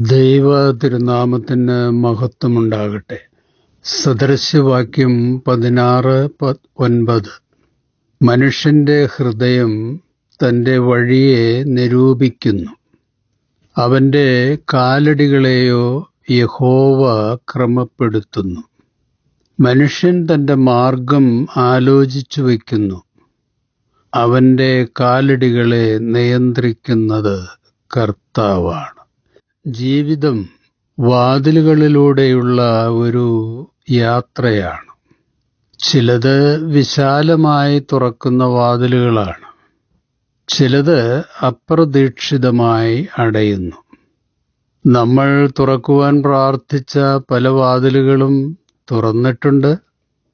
ദൈവ തിരുനാമത്തിന് മഹത്വമുണ്ടാകട്ടെ. സദൃശ്യവാക്യം പതിനാറ് ഒൻപത് മനുഷ്യന്റെ ഹൃദയം തന്റെ വഴിയെ നിരൂപിക്കുന്നു. അവന്റെ കാലടികളെയോ യഹോവ ക്രമപ്പെടുത്തുന്നു. മനുഷ്യൻ തന്റെ മാർഗം ആലോചിച്ചു വയ്ക്കുന്നു. അവന്റെ കാലടികളെ നിയന്ത്രിക്കുന്നത് കർത്താവാണ്. ജീവിതം വാതിലുകളിലൂടെയുള്ള ഒരു യാത്രയാണ്. ചിലത് വിശാലമായി തുറക്കുന്ന വാതിലുകളാണ്. ചിലത് അപ്രതീക്ഷിതമായി അടയുന്നു. നമ്മൾ തുറക്കുവാൻ പ്രാർത്ഥിച്ച പല വാതിലുകളും തുറന്നിട്ടുണ്ട്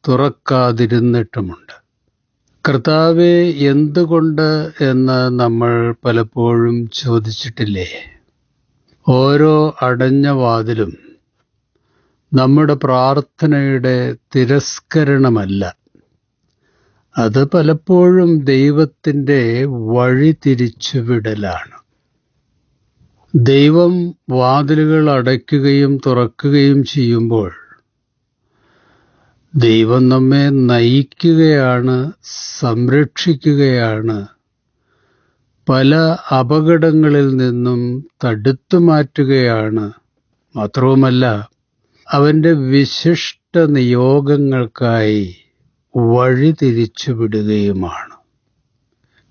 തുറക്കാതിരുന്നിട്ടുമുണ്ട്. കർത്താവെ എന്തുകൊണ്ട് എന്ന് നമ്മൾ പലപ്പോഴും ചോദിച്ചിട്ടില്ലേ? ഓരോ അടഞ്ഞ വാതിലും നമ്മുടെ പ്രാർത്ഥനയുടെ തിരസ്കരണമല്ല. അത് പലപ്പോഴും ദൈവത്തിന്റെ വഴി തിരിച്ചുവിടലാണ് ദൈവം വാതിലുകൾ അടയ്ക്കുകയും തുറക്കുകയും ചെയ്യുമ്പോൾ ദൈവം നമ്മെ നയിക്കുകയാണ് സംരക്ഷിക്കുകയാണ് പല അപകടങ്ങളിൽ നിന്നും തടുത്തു മാറ്റുകയാണ്. മാത്രവുമല്ല അവന്റെ വിശിഷ്ട നിയോഗങ്ങൾക്കായി വഴി തിരിച്ചുവിടുകയുമാണ്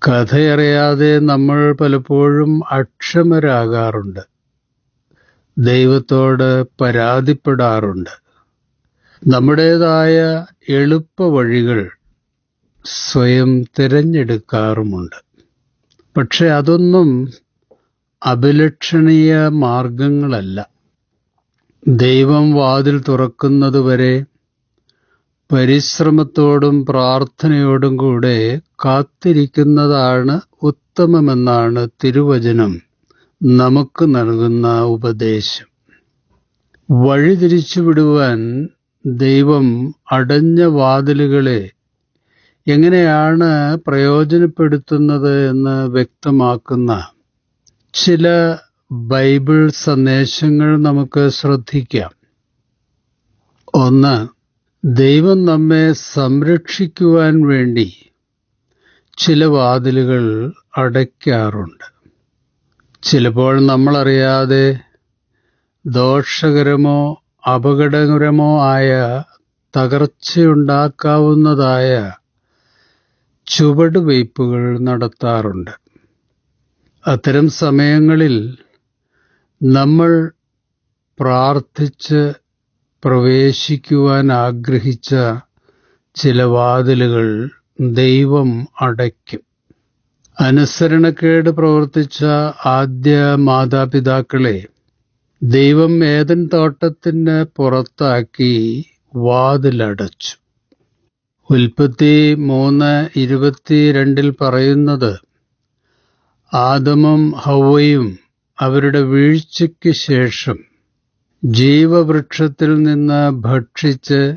കഥയറിയാതെ നമ്മൾ പലപ്പോഴും അക്ഷമരാകാറുണ്ട്. ദൈവത്തോട് പരാതിപ്പെടാറുണ്ട്. നമ്മുടേതായ എളുപ്പ വഴികൾ സ്വയം തിരഞ്ഞെടുക്കാറുമുണ്ട്. പക്ഷെ അതൊന്നും അഭിലക്ഷണീയ മാർഗങ്ങളല്ല. ദൈവം വാതിൽ തുറക്കുന്നതുവരെ പരിശ്രമത്തോടും പ്രാർത്ഥനയോടും കൂടെ കാത്തിരിക്കുന്നതാണ് ഉത്തമമെന്നാണ് തിരുവചനം നമുക്ക് നൽകുന്ന ഉപദേശം. വഴിതിരിച്ചു വിടുവാൻ ദൈവം അടഞ്ഞ വാതിലുകളെ എങ്ങനെയാണ് പ്രയോജനപ്പെടുത്തുന്നത് എന്ന് വ്യക്തമാക്കുന്ന ചില ബൈബിൾ സന്ദേശങ്ങൾ നമുക്ക് ശ്രദ്ധിക്കാം. ഒന്ന് ദൈവം നമ്മെ സംരക്ഷിക്കുവാൻ വേണ്ടി ചില വാതിലുകൾ അടയ്ക്കാറുണ്ട്. ചിലപ്പോൾ നമ്മളറിയാതെ ദോഷകരമോ അപകടകരമോ ആയ തകർച്ചയുണ്ടാക്കാവുന്നതായ ചുവടുവയ്പ്പുകൾ നടത്താറുണ്ട്. അത്തരം സമയങ്ങളിൽ നമ്മൾ പ്രാർത്ഥിച്ച് പ്രവേശിക്കുവാൻ ആഗ്രഹിച്ച ചില വാതിലുകൾ ദൈവം അടയ്ക്കും. അനുസരണക്കേട് പ്രവർത്തിച്ച ആദ്യ മാതാപിതാക്കളെ ദൈവം ഏതൻ തോട്ടത്തിന് പുറത്താക്കി വാതിലടച്ചു. ഉൽപ്പത്തി മൂന്ന് ഇരുപത്തിരണ്ടിൽ പറയുന്നത് ആദമും ഹൗവയും അവരുടെ വീഴ്ചയ്ക്ക് ശേഷം ജീവവൃക്ഷത്തിൽ നിന്ന് ഭക്ഷിച്ച്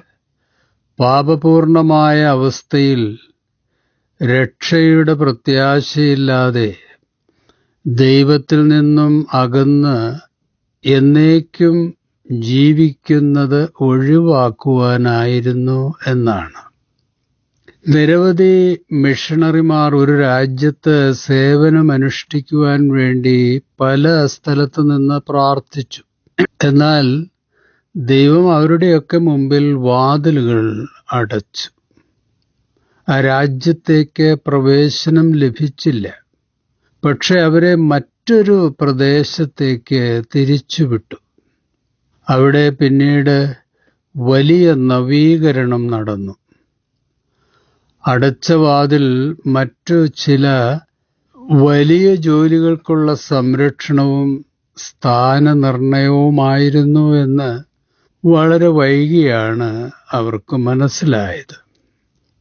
പാപപൂർണമായ അവസ്ഥയിൽ രക്ഷയുടെ പ്രത്യാശയില്ലാതെ ദൈവത്തിൽ നിന്നും അകന്ന് എന്നേക്കും ജീവിക്കുന്നത് ഒഴിവാക്കുവാനായിരുന്നു എന്നാണ്. നിരവധി മിഷണറിമാർ ഒരു രാജ്യത്ത് സേവനമനുഷ്ഠിക്കുവാൻ വേണ്ടി പല സ്ഥലത്തു നിന്ന് പ്രാർത്ഥിച്ചു. എന്നാൽ ദൈവം അവരുടെയൊക്കെ മുമ്പിൽ വാതിലുകൾ അടച്ചു. ആ രാജ്യത്തേക്ക് പ്രവേശനം ലഭിച്ചില്ല. പക്ഷെ അവരെ മറ്റൊരു പ്രദേശത്തേക്ക് തിരിച്ചുവിട്ടു. അവിടെ പിന്നീട് വലിയ നവീകരണം നടന്നു. അടച്ച വാതിൽ മറ്റു ചില വലിയ ജോലികൾക്കുള്ള സംരക്ഷണവും സ്ഥാനനിർണയവുമായിരുന്നു എന്ന് വളരെ വൈകിയാണ് അവർക്ക് മനസ്സിലായത്.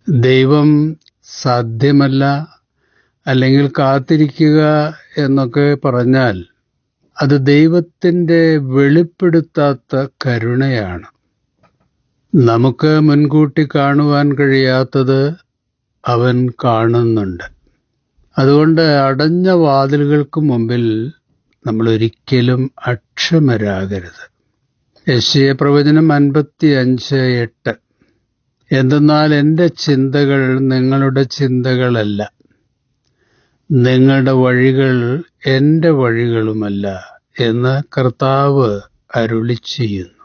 ദൈവം സാധ്യമല്ല അല്ലെങ്കിൽ കാത്തിരിക്കുക എന്നൊക്കെ പറഞ്ഞാൽ അത് ദൈവത്തിന്റെ വെളിപ്പെടുത്താത്ത കരുണയാണ്. നമുക്ക് മുൻകൂട്ടി കാണുവാൻ കഴിയാത്തത് അവൻ കാണുന്നുണ്ട്. അതുകൊണ്ട് അടഞ്ഞ വാതിലുകൾക്ക് മുമ്പിൽ നമ്മൾ ഒരിക്കലും അക്ഷമരാകരുത്. യശയ പ്രവചനം അൻപത്തി അഞ്ച് എട്ട്. എന്തെന്നാൽ എന്റെ ചിന്തകൾ നിങ്ങളുടെ ചിന്തകളല്ല. നിങ്ങളുടെ വഴികൾ എന്റെ വഴികളുമല്ല എന്ന് കർത്താവ് അരുളി ചെയ്യുന്നു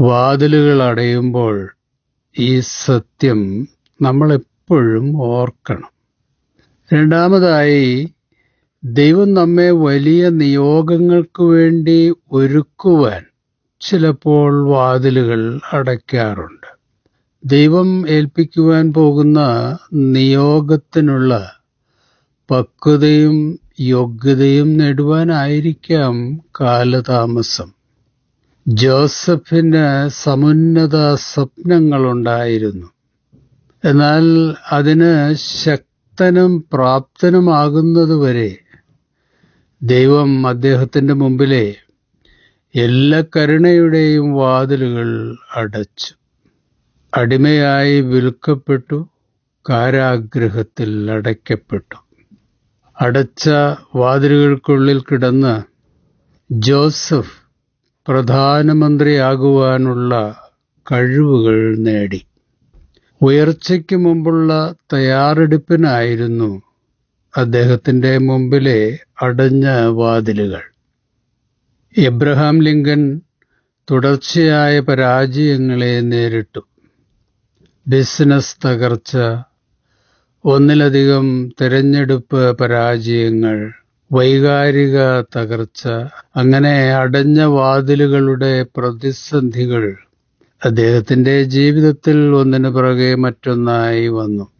വാതിലുകൾ അടയുമ്പോൾ ഈ സത്യം നമ്മൾ എപ്പോഴും ഓർക്കണം. രണ്ടാമതായി ദൈവം നമ്മെ വലിയ നിയോഗങ്ങൾക്ക് വേണ്ടി ഒരുക്കുവാൻ ചിലപ്പോൾ വാതിലുകൾ അടയ്ക്കാറുണ്ട്. ദൈവം ഏൽപ്പിക്കുവാൻ പോകുന്ന നിയോഗത്തിനുള്ള പക്വതയും യോഗ്യതയും നേടുവാനായിരിക്കാം കാലതാമസം. ജോസഫിന് സമുന്നത സ്വപ്നങ്ങളുണ്ടായിരുന്നു. എന്നാൽ അതിന് ശക്തനും പ്രാപ്തനുമാകുന്നതുവരെ ദൈവം അദ്ദേഹത്തിന്റെ മുമ്പിലെ എല്ലാ കരുണയുടെയും വാതിലുകൾ അടച്ചു. അടിമയായി വിൽക്കപ്പെട്ടു കാരാഗ്രഹത്തിൽ അടയ്ക്കപ്പെട്ടു. അടച്ച വാതിലുകൾക്കുള്ളിൽ കിടന്ന് ജോസഫ് പ്രധാനമന്ത്രിയാകുവാനുള്ള കഴിവുകൾ നേടി. ഉയർച്ചയ്ക്ക് മുമ്പുള്ള തയ്യാറെടുപ്പിനായിരുന്നു അദ്ദേഹത്തിന്റെ മുമ്പിലെ അടഞ്ഞ വാതിലുകൾ. എബ്രഹാം ലിങ്കൻ തുടർച്ചയായ പരാജയങ്ങളെ നേരിട്ടു. ബിസിനസ് തകർച്ച ഒന്നിലധികം തിരഞ്ഞെടുപ്പ് പരാജയങ്ങൾ വൈകാരിക തകർച്ച അങ്ങനെ അടഞ്ഞ വാതിലുകളുടെ പ്രതിസന്ധികൾ അദ്ദേഹത്തിന്റെ ജീവിതത്തിൽ ഒന്നിനു പുറകെ മറ്റൊന്നായി വന്നു.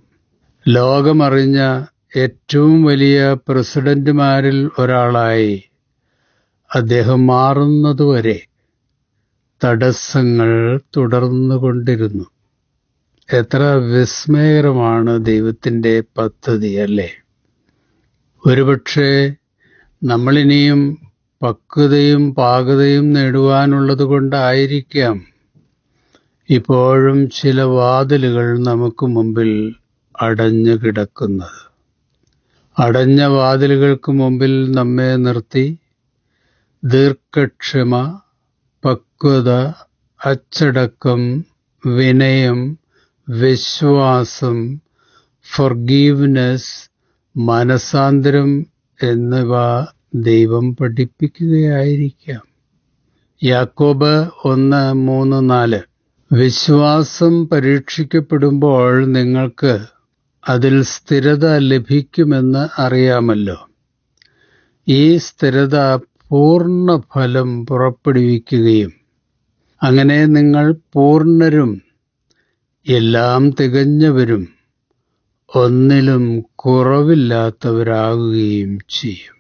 ലോകമറിഞ്ഞ ഏറ്റവും വലിയ പ്രസിഡന്റുമാരിൽ ഒരാളായി അദ്ദേഹം മാറുന്നതുവരെ തടസ്സങ്ങൾ തുടർന്നുകൊണ്ടിരുന്നു. എത്ര വിസ്മയകരമാണ് ദൈവത്തിന്റെ പദ്ധതി അല്ലേ? ഒരുപക്ഷെ നമ്മളിനിയും പക്വതയും പാകതയും നേടുവാനുള്ളത് കൊണ്ടായിരിക്കാം ഇപ്പോഴും ചില വാതിലുകൾ നമുക്ക് മുമ്പിൽ അടഞ്ഞു കിടക്കുന്നത്. അടഞ്ഞ വാതിലുകൾക്ക് മുമ്പിൽ നമ്മെ നിർത്തി ദീർഘക്ഷമ പക്വത അച്ചടക്കം വിനയം വിശ്വാസം ഫൊർഗീവ്നെസ് മനസാന്തരം എന്നിവ ദൈവം പഠിപ്പിക്കുകയായിരിക്കാം. യാക്കോബ് ഒന്ന് മൂന്ന് നാല്. വിശ്വാസം പരീക്ഷിക്കപ്പെടുമ്പോൾ നിങ്ങൾക്ക് അതിൽ സ്ഥിരത ലഭിക്കുമെന്ന് അറിയാമല്ലോ. ഈ സ്ഥിരത പൂർണ ഫലം പുറപ്പെടുവിക്കുകയും അങ്ങനെ നിങ്ങൾ പൂർണരും എല്ലാം തികഞ്ഞവരും ഒന്നിലും കുറവില്ലാത്തവരാകുകയും ചെയ്യും.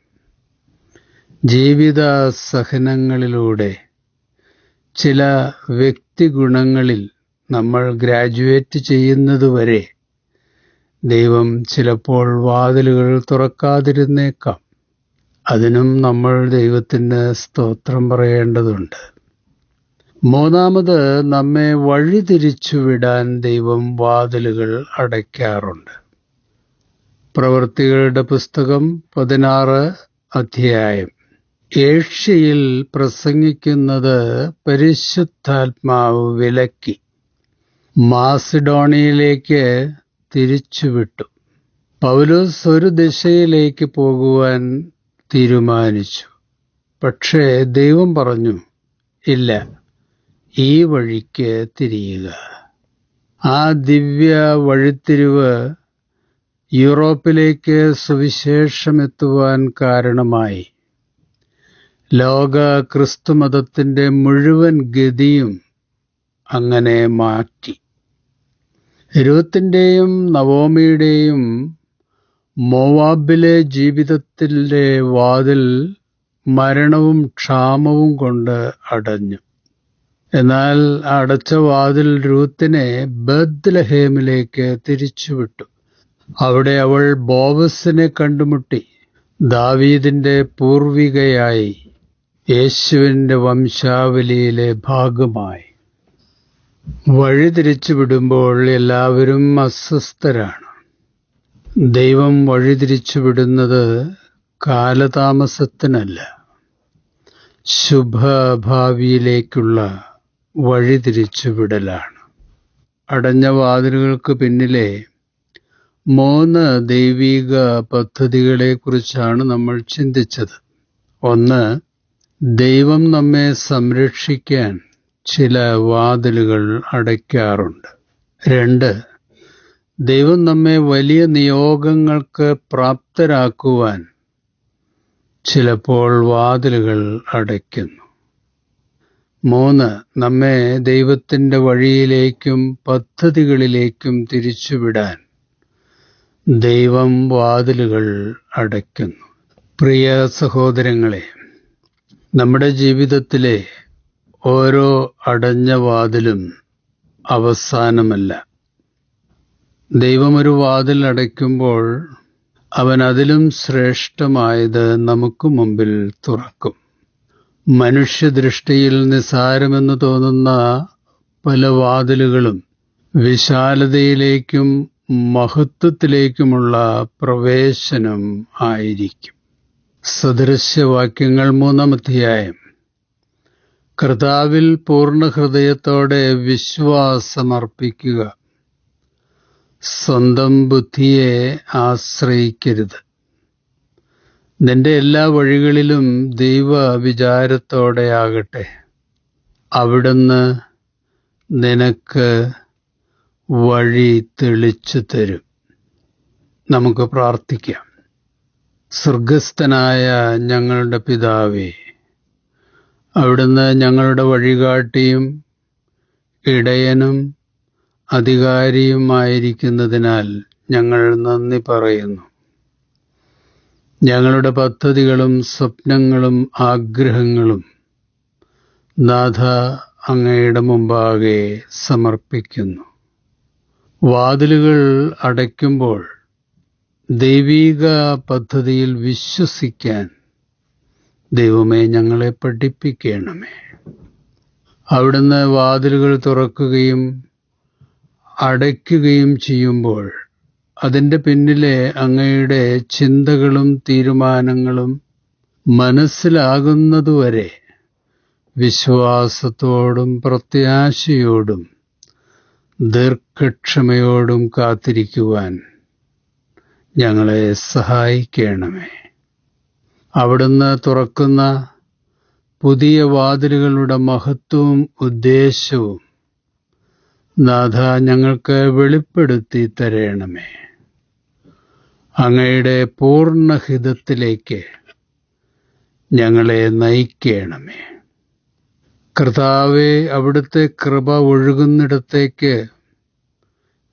ജീവിത സഹനങ്ങളിലൂടെ ചില വ്യക്തിഗുണങ്ങളിൽ നമ്മൾ ഗ്രാജുവേറ്റ് ചെയ്യുന്നതുവരെ ദൈവം ചിലപ്പോൾ വാതിലുകൾ തുറക്കാതിരുന്നേക്കാം. അതിനും നമ്മൾ ദൈവത്തിന് സ്തോത്രം പറയേണ്ടതുണ്ട്. മൂന്നാമത് നമ്മെ വഴിതിരിച്ചുവിടാൻ ദൈവം വാതിലുകൾ അടയ്ക്കാറുണ്ട്. പ്രവൃത്തികളുടെ പുസ്തകം പതിനാറ് അധ്യായം. ഏഷ്യയിൽ പ്രസംഗിക്കുന്നത് പരിശുദ്ധാത്മാവ് വിലക്കി. മാസിഡോണിയയിലേക്ക് തിരിച്ചുവിട്ടു. പൗലോസ് ഒരു ദിശയിലേക്ക് പോകുവാൻ തീരുമാനിച്ചു. പക്ഷേ ദൈവം പറഞ്ഞു ഇല്ല ഈ വഴിക്ക് തിരിയുക. ആ ദിവ്യ വഴിത്തിരിവ് യൂറോപ്പിലേക്ക് സുവിശേഷമെത്തുവാൻ കാരണമായി. ലോക ക്രിസ്തുമതത്തിന്റെ മുഴുവൻ ഗതിയും അങ്ങനെ മാറ്റി. രൂത്തിന്റെയും നവോമിയുടെയും മോവാബിലെ ജീവിതത്തിന്റെ വാതിൽ മരണവും ക്ഷാമവും കൊണ്ട് അടഞ്ഞു. എന്നാൽ അടച്ച വാതിൽ രൂത്തിനെ ബദ്ലഹേമിലേക്ക് തിരിച്ചുവിട്ടു. അവിടെ അവൾ ബോവസിനെ കണ്ടുമുട്ടി. ദാവീദിന്റെ പൂർവികയായി. യേശുവിന്റെ വംശാവലിയിലെ ഭാഗമായി. വഴിതിരിച്ചു വിടുമ്പോൾ എല്ലാവരും അസ്വസ്ഥരാണ്. ദൈവം വഴിതിരിച്ചു വിടുന്നത് കാലതാമസത്തിനല്ല ശുഭഭാവിയിലേക്കുള്ള വഴിതിരിച്ചുവിടലാണ് അടഞ്ഞ വാതിലുകൾക്ക് പിന്നിലെ മൂന്ന് ദൈവിക പദ്ധതികളെക്കുറിച്ചാണ് നമ്മൾ ചിന്തിച്ചത്. ഒന്ന് ദൈവം നമ്മെ സംരക്ഷിക്കാൻ ചില വാതിലുകൾ അടയ്ക്കാറുണ്ട്. രണ്ട് ദൈവം നമ്മെ വലിയ നിയോഗങ്ങൾക്ക് പ്രാപ്തരാക്കുവാൻ ചിലപ്പോൾ വാതിലുകൾ അടയ്ക്കുന്നു. മൂന്ന് നമ്മെ ദൈവത്തിന്റെ വഴിയിലേക്കും പദ്ധതികളിലേക്കും തിരിച്ചുവിടാൻ ദൈവം വാതിലുകൾ അടയ്ക്കുന്നു. പ്രിയ സഹോദരങ്ങളെ നമ്മുടെ ജീവിതത്തിലെ ഓരോ അടഞ്ഞ വാതിലും അവസാനമല്ല. ദൈവമൊരു വാതിൽ അടയ്ക്കുമ്പോൾ അവൻ അതിലും ശ്രേഷ്ഠമായത് നമുക്ക് മുമ്പിൽ തുറക്കും. മനുഷ്യദൃഷ്ടിയിൽ നിസാരമെന്ന് തോന്നുന്ന പല വാതിലുകളും വിശാലതയിലേക്കും മഹത്വത്തിലേക്കുമുള്ള പ്രവേശനം ആയിരിക്കും. സദൃശ്യവാക്യങ്ങൾ മൂന്നാമധ്യായം കർത്താവിൽ പൂർണ ഹൃദയത്തോടെ വിശ്വാസമർപ്പിക്കുക. സ്വന്തം ബുദ്ധിയെ ആശ്രയിക്കരുത്. നിന്റെ എല്ലാ വഴികളിലും ദൈവ വിചാരത്തോടെ ആകട്ടെ. അവിടുന്ന് നിനക്ക് വഴി തെളിച്ചു തരും. നമുക്ക് പ്രാർത്ഥിക്കാം. സ്വർഗസ്ഥനായ ഞങ്ങളുടെ പിതാവേ അവിടുന്ന് ഞങ്ങളുടെ വഴികാട്ടിയും ഇടയനും അധികാരിയുമായിരിക്കുന്നതിനാൽ ഞങ്ങൾ നന്ദി പറയുന്നു. ഞങ്ങളുടെ പദ്ധതികളും സ്വപ്നങ്ങളും ആഗ്രഹങ്ങളും നാഥ അങ്ങയുടെ മുമ്പാകെ സമർപ്പിക്കുന്നു. വാതിലുകൾ അടയ്ക്കുമ്പോൾ ദൈവീക പദ്ധതിയിൽ വിശ്വസിക്കാൻ ദൈവമേ ഞങ്ങളെ പഠിപ്പിക്കണമേ. അവിടുന്ന് വാതിലുകൾ തുറക്കുകയും അടയ്ക്കുകയും ചെയ്യുമ്പോൾ അതിന്റെ പിന്നിലെ അങ്ങയുടെ ചിന്തകളും തീരുമാനങ്ങളും മനസ്സിലാകുന്നതുവരെ വിശ്വാസത്തോടും പ്രത്യാശയോടും ദീർഘക്ഷമയോടും കാത്തിരിക്കുവാൻ ഞങ്ങളെ സഹായിക്കണമേ. അവിടുന്ന് തുറക്കുന്ന പുതിയ വാതിലുകളുടെ മഹത്വവും ഉദ്ദേശവും നാഥ ഞങ്ങൾക്ക് വെളിപ്പെടുത്തി തരണമേ. അങ്ങയുടെ പൂർണഹിതത്തിലേക്ക് ഞങ്ങളെ നയിക്കണമേ. കർത്താവെ അവിടുത്തെ കൃപ ഒഴുകുന്നിടത്തേക്ക്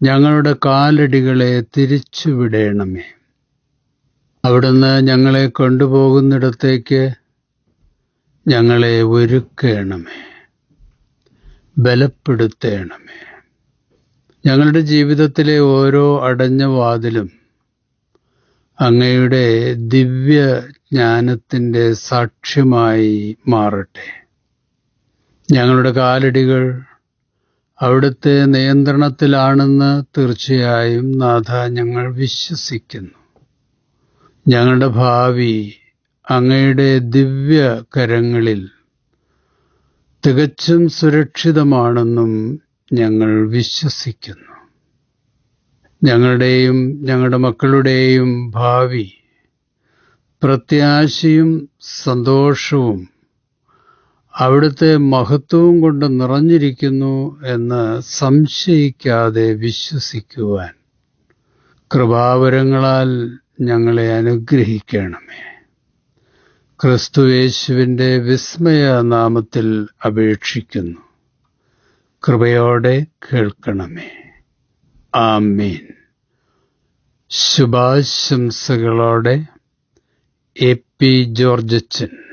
ഞങ്ങളുടെ കാലടികളെ തിരിച്ചുവിടേണമേ. അവിടുന്ന് ഞങ്ങളെ കൊണ്ടുപോകുന്നിടത്തേക്ക് ഞങ്ങളെ ഒരുക്കണമേ. ബലപ്പെടുത്തേണമേ. ഞങ്ങളുടെ ജീവിതത്തിലെ ഓരോ അടഞ്ഞ വാതിലും അങ്ങയുടെ ദിവ്യ ജ്ഞാനത്തിന്റെ സാക്ഷ്യമായി മാറട്ടെ. ഞങ്ങളുടെ കാലടികൾ അവിടുത്തെ നിയന്ത്രണത്തിലാണെന്ന് തീർച്ചയായും നാഥ ഞങ്ങൾ വിശ്വസിക്കുന്നു. ഞങ്ങളുടെ ഭാവി അങ്ങയുടെ ദിവ്യ കരങ്ങളിൽ തികച്ചും സുരക്ഷിതമാണെന്നും ഞങ്ങൾ വിശ്വസിക്കുന്നു. ഞങ്ങളുടെയും ഞങ്ങളുടെ മക്കളുടെയും ഭാവി പ്രത്യാശയും സന്തോഷവും അവിടുത്തെ മഹത്വവും കൊണ്ട് നിറഞ്ഞിരിക്കുന്നു എന്ന് സംശയിക്കാതെ വിശ്വസിക്കുവാൻ കൃപാവരങ്ങളാൽ ഞങ്ങളെ അനുഗ്രഹിക്കണമേ. ക്രിസ്തുയേശുവിന്റെ വിസ്മയ നാമത്തിൽ അപേക്ഷിക്കുന്നു. കൃപയോടെ കേൾക്കണമേ. ആമീൻ. ശുഭാശംസകളോടെ എ പി ജോർജച്ചൻ.